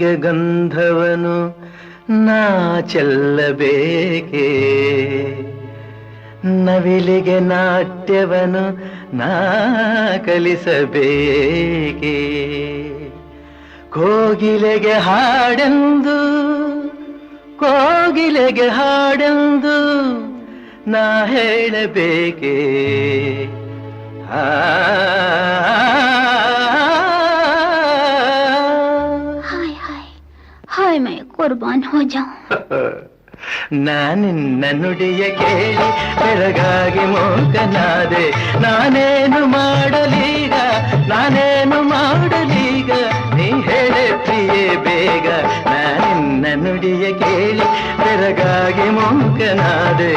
ಹೂವಿಗೆ ಗಂಧವನು ನಾ ಚೆಲ್ಲಬೇಕೆ. ನವಿಲಿಗೆ ನಾಟ್ಯವನು ನಾ ಕಲಿಸಬೇಕೆ. ಕೋಗಿಲೆಗೆ ಹಾಡೆಂದು ಕೋಗಿಲೆಗೆ ಹಾಡೆಂದು ನಾ ಹೇಳಬೇಕೆ. ಆ हाय मैं कुर्बान हो जाऊं ನಾನಿನ್ನ ನುಡಿಯ ಕೇಳಿ ಬೆಳಗಾಗಿ ಮೂಕನಾದೆ ನಾನೇನು ಮಾಡಲೀಗ ನಾನೇನು ಮಾಡಲೀಗ ನೀ ಹೇಳೆ ಪ್ರಿಯೆ ಬೇಗ ನಾನಿನ್ನ ನುಡಿಯ ಕೇಳಿ ಬೆಳಗಾಗಿ ಮೂಕನಾದೆ